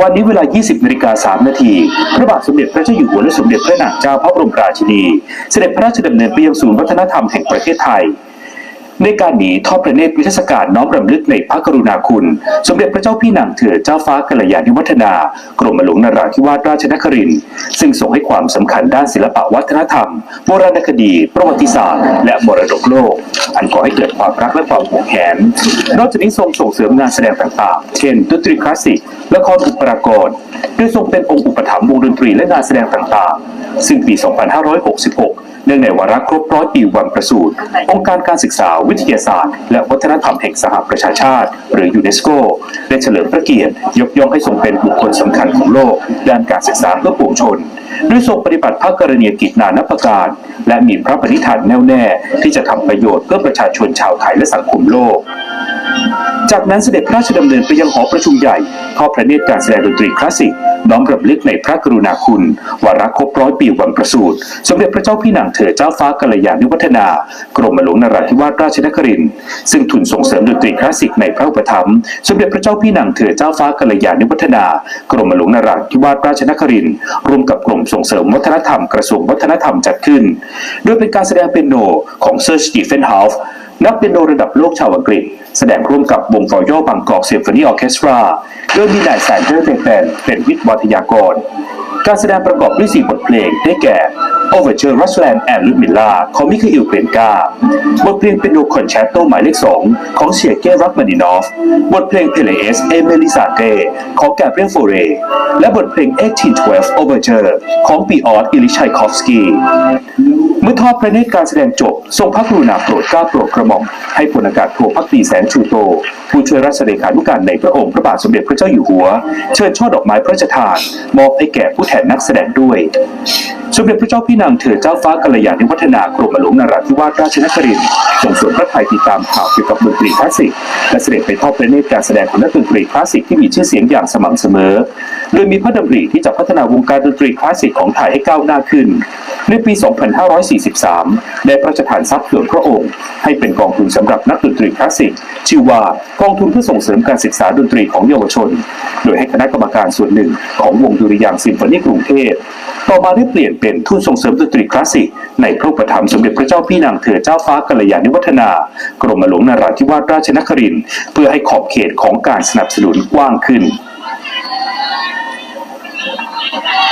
วันนี้เวลา 20นาฬิกา3นาที พระบาทสมเด็จพระเจ้าอยู่หัวและสมเด็จพระนางเจ้าพระบรมราชินี เสด็จพระราชดำเนินไปยังศูนย์วัฒนธรรมแห่งประเทศไทย ในการหนีทอดพระเนตรวิทยาศการน้อมรำลึกในพระกรุณาคุณ สมเด็จพระเจ้าพี่นางเธอเจ้าฟ้ากัลยาณิวัฒนากรมหลวงนราธิวาสราชนครินทร์ซึ่งทรงให้ความสำคัญด้านศิลปวัฒนธรรมโบราณคดี ประวัติศาสตร์ และมรดกโลก อันก่อให้เกิดความรักและความหวงแหนนอกจากนี้ทรงส่งเสริมงานแสดงต่างๆ เช่นดนตรีคลาสสิกละครอุปรากรโดยทรงเป็นองค์อุปถัมภ์วงดนตรีและงานแสดงต่างๆ ซึ่งปี 2566 เนื่องในวาระครบร้อยปีวันประสูติองค์การการศึกษาวิทยาศาสตร์ และวัฒนธรรมแห่งสหประชาชาติ หรือยูเนสโกได้เฉลิมพระเกียรติ ยกย่องให้ทรงเป็นบุคคลสำคัญของโลก ด้านการศึกษาเพื่อปวงชนด้วยทรงปฏิบัติพระกรณียกิจนานับประการ และมีพระปณิธานแน่วแน่ที่จะทำประโยชน์เพื่อประชาชนชาวไทยและสังคมโลกจากนั้นเสด็จพระราชดำเนินไปยังหอประชุมใหญ่ทอดพระเนตรการแสดงดนตรีคลาสสิก น้อมรำลึกในพระกรุณาคุณวาระครบร้อยปีวันประสูติสมเด็จพระเจ้าพี่นางเธอเจ้าฟ้ากัลยาณิวัฒนา กรมหลวงนราธิวาสราชนครินทร์ซึ่งทุนส่งเสริมดนตรีคลาสสิกในพระอุปถัมภ์สมเด็จพระเจ้าพี่นางเธอเจ้าฟ้ากัลยาณิวัฒนา กรมหลวงนราธิวาสราชนครินทร์ร่วมกับกรมส่งเสริมวัฒนธรรมกระทรวงวัฒนธรรมจัดขึ้น โดยเป็นการแสดงเปียโนของเซอร์สตีเฟนฮาฟนักเปียโนระดับโลกชาวอังกฤษ แสดงร่วมกับวงฟอยอลบางกอกเซมโฟนีออเคสตราโดยมีนายแซนเดอร์เตแปนเป็นวิทย์วัทยากร การแสดงประกอบด้วยสี่บทเพลงได้แก่ Overture Rushland and Ludmilla ของมิคาอิลเกรนกาบทเพลงเป็นโนคอนแชตโตหมายเลขสองของเชียเก้รักมานินอฟ บทเพลงเพลเอสเอเมลิซาเต้ของแกเบรียลโฟเรและบทเพลง1812 Overture ของปีออสอิลิชัยคอฟสกี เมื่อทอดพระเนตรการแสดงจบ ทรงพระกรุณาโปรดเกล้าโปรดกระหม่อมให้พลอากาศโทพักดีแสงชูโต ผู้ช่วยราชเลขานุการในพระองค์พระบาทสมเด็จพระเจ้าอยู่หัว เชิญช่อดอกไม้พระราชทาน มอบให้แก่ผู้แทนนักแสดงด้วย สมเด็จพระเจ้าพี่นางเธอเจ้าฟ้ากัลยาณิวัฒนากรมหลวงนราธิวาสราชนครินทร์ทรงสวนพระไทยติดตามข่าวเกี่ยวกับดนตรีคลาสสิกและเสด็จไปทอดพระเนตรการแสดงของนักดนตรีคลาสสิกที่มีชื่อเสียงอย่างสม่ำเสมอ โดยมีพระดำริที่จะพัฒนาวงการดนตรีคลาสสิกของไทยให้ก้าวหน้าขึ้น ในปี 2543 ได้พระราชทานทรัพย์ส่วนพระองค์ ให้เป็นกองทุนสำหรับนักดนตรีคลาสสิกชื่อว่ากองทุนเพื่อส่งเสริมการศึกษาดนตรีของเยาวชน โดยให้คณะกรรมการส่วนหนึ่งของวงดุริยางค์ซิมโฟนีกรุงเทพต่อมาได้เปลี่ยนเป็นทุนส่งเสริมดนตรีคลาสสิกในพระอุปถัมสมเด็จพระเจ้าพี่นางเธอเจ้าฟ้ากัลยาณิวัฒนา กรมหลวงนราธิวาสราชนครินทร์เพื่อให้ขอบเขตของการสนับสนุนกว้างขึ้น Thank you.